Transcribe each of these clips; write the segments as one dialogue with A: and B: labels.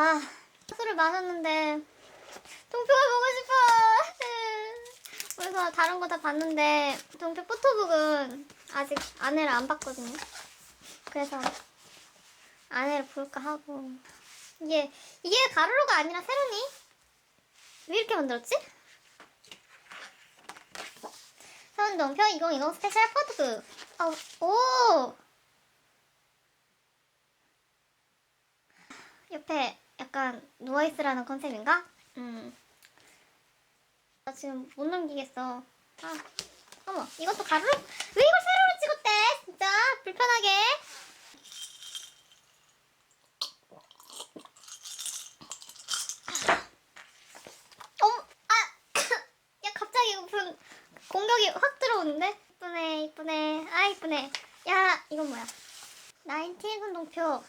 A: 아, 술을 마셨는데 동표가 보고 싶어. 그래서 다른 거 다 봤는데 동표 포토북은 아직 안에를 안 봤거든요. 그래서 안에를 볼까 하고 이게 이게 가루로가 아니라 세로니? 왜 이렇게 만들었지? 서운동표 2020 스페셜 포토북. 어, 오. 옆에 약간 누워있으라는 컨셉인가? 음. 나 지금 못 넘기겠어. 아, 어머, 이것도 가루로? 왜 이걸 세로로 찍었대? 진짜 불편하게. 어머, 아, 야 갑자기 무슨 공격이 확 들어오는데? 이쁘네, 이쁘네, 아 이쁘네. 야, 이건 뭐야? 나인틴 운동표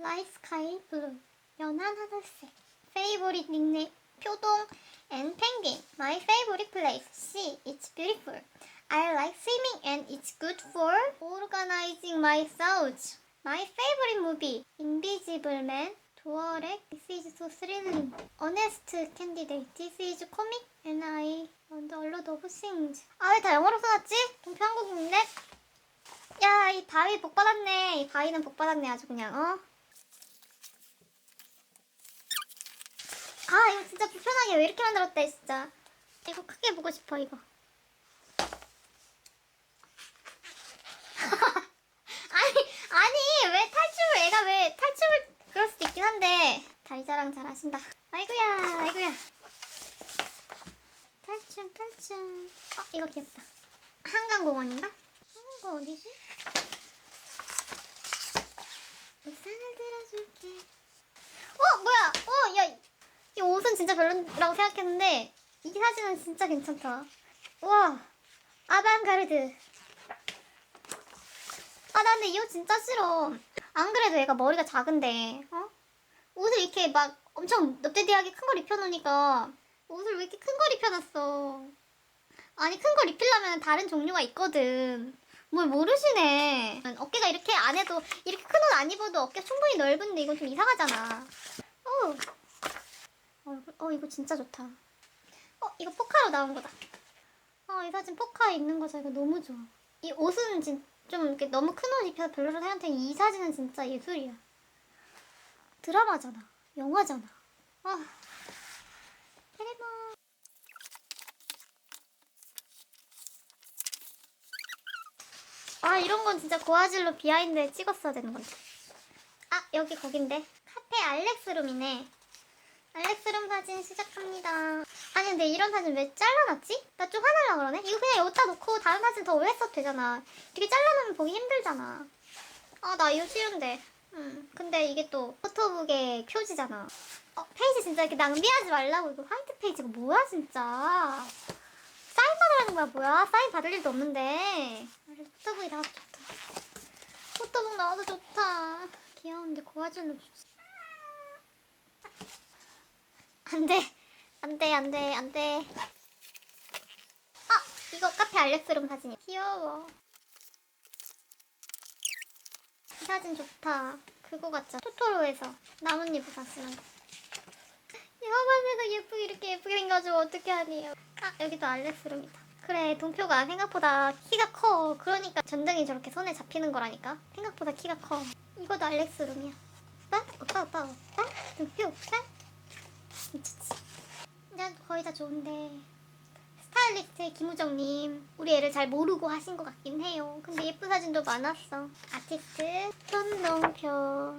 A: Sky blue 연한 하늘색 Favorite nickname 표동 and penguin My favorite place Sea It's beautiful I like swimming and it's good for organizing my thoughts My favorite movie Invisible Man 도어렉 This is so thrilling Honest candidate This is comic and I want a lot of things 아왜 다 영어로 써놨지? 동표 한국인인데? 야, 이 바위 복 받았네. 이 바위는 복 받았네, 아주 그냥, 어? 아, 이거 진짜 불편하게 왜 이렇게 만들었대, 진짜. 이거 크게 보고 싶어, 이거. 아니, 아니, 왜 탈출을, 애가 왜 탈출을, 그럴 수도 있긴 한데. 다리 자랑 잘 하신다. 아이고야, 아이고야. 탈출, 탈출. 어, 이거 귀엽다. 한강공원인가? 한강공원 어디지? 우산을 들어줄게. 어, 뭐야? 어, 야, 이 옷은 진짜 별로라고 생각했는데 이 사진은 진짜 괜찮다. 와, 아방가르드. 아, 나 근데 이 옷 진짜 싫어. 안 그래도 얘가 머리가 작은데, 어? 옷을 이렇게 막 엄청 넙대대하게 큰 걸 입혀놓으니까 옷을 왜 이렇게 큰 걸 입혀놨어? 아니 큰 걸 입히려면 다른 종류가 있거든. 뭘 모르시네. 어깨가 이렇게 안 해도 이렇게 큰 옷 안 입어도 어깨 충분히 넓은데 이건 좀 이상하잖아. 어. 어, 어 이거 진짜 좋다. 어 이거 포카로 나온 거다. 어 이 사진 포카에 입는 거죠. 이거 너무 좋아. 이 옷은 진, 좀 이렇게 너무 큰 옷 입혀서 별로라 생각했는데 이 사진은 진짜 예술이야. 드라마잖아. 영화잖아. 아. 테레모. 아 이런 건 진짜 고화질로 비하인드에 찍었어야 되는 건데. 아 여기 거긴데. 카페 알렉스 룸이네. 알렉스룸 사진 시작합니다. 아니 근데 이런 사진 왜 잘라놨지? 나 좀 화날라 그러네. 이거 그냥 여기다 놓고 다른 사진 더 오래 써도 되잖아. 이렇게 잘라놓으면 보기 힘들잖아. 아 나 이거 싫은데. 음 근데 이게 또 포토북의 표지잖아. 어 페이지 진짜 이렇게 낭비하지 말라고 이거 화이트 페이지가 뭐야 진짜. 사인 받으라는 거야 뭐야? 사인 받을 일도 없는데. 아, 포토북이 나와서 좋다. 포토북 나와서 좋다. 귀여운데 고화질로 좋지. 안 돼. 안 돼, 안 돼, 안 돼. 아! 이거 카페 알렉스룸 사진이야. 귀여워. 이 사진 좋다. 그거 같죠? 토토로에서 나뭇잎을 거. 영화관에서 예쁘게 이렇게 예쁘게 생겨가지고 어떻게 하니? 아, 여기도 알렉스룸이다. 그래, 동표가 생각보다 키가 커. 그러니까 전등이 저렇게 손에 잡히는 거라니까. 생각보다 키가 커. 이것도 알렉스룸이야. 오빠? 오빠, 오빠, 오빠? 동표, 오빠? 미쳤지. 난 거의 다 좋은데 스타일리스트의 김우정님 우리 애를 잘 모르고 하신 것 같긴 해요. 근데 예쁜 사진도 많았어. 아티스트 손동표